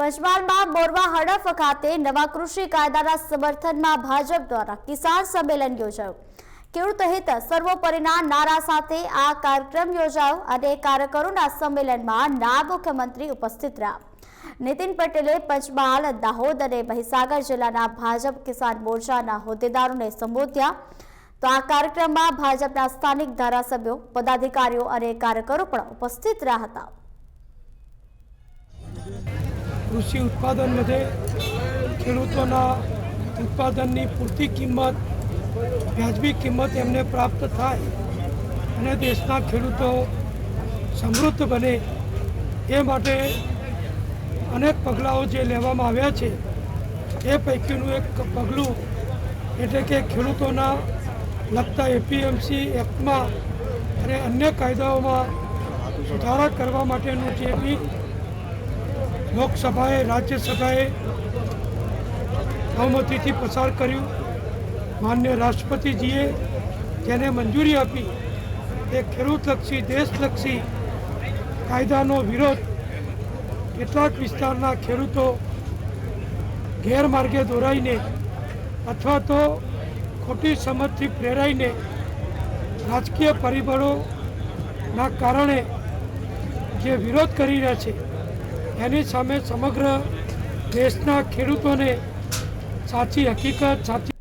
પંચમહાલમાં મોરવા હડફ ખાતે નવા કૃષિ કાયદાના સમર્થનમાં ભાજપ દ્વારા કિસાન સંમેલન યોજાયું. ખેડૂત હિત સર્વોપરીના નારા સાથે આ કાર્યક્રમ યોજાયો અને કાર્યકરોના સંમેલનમાં નાયબ મુખ્યમંત્રી ઉપસ્થિત રહ્યા. નીતિન પટેલે પંચમહાલ, દાહોદ અને મહીસાગર જિલ્લાના ભાજપ કિસાન મોરચાના હોદ્દેદારોને સંબોધ્યા. તો આ કાર્યક્રમમાં ભાજપના સ્થાનિક ધારાસભ્યો, પદાધિકારીઓ અને કાર્યકરો પણ ઉપસ્થિત રહ્યા હતા. કૃષિ ઉત્પાદન વધે ખેડૂતોના ઉત્પાદનની પૂરતી કિંમત, વ્યાજબી કિંમત એમને પ્રાપ્ત થાય અને દેશના ખેડૂતો સમૃદ્ધ બને એ માટે અનેક પગલાઓ જે લેવામાં આવ્યા છે, એ પૈકીનું એક પગલું એટલે કે ખેડૂતોના લગતા એપીએમસી એક્ટમાં અને અન્ય કાયદાઓમાં સુધારા કરવા માટેનું જે બી લોકસભાએ, રાજ્યસભાએ બહુમતીથી પસાર કર્યું. માન્ય રાષ્ટ્રપતિજીએ જેને મંજૂરી આપી એ ખેડૂતલક્ષી, દેશલક્ષી કાયદાનો વિરોધ કેટલાક વિસ્તારના ખેડૂતો ગેરમાર્ગે દોરાઈને અથવા તો ખોટી સમજથી પ્રેરાઈને રાજકીય પરિબળોના કારણે જે વિરોધ કરી રહ્યા છે એની સામે સમગ્ર દેશના ખેડૂતોને સાચી હકીકત સાચી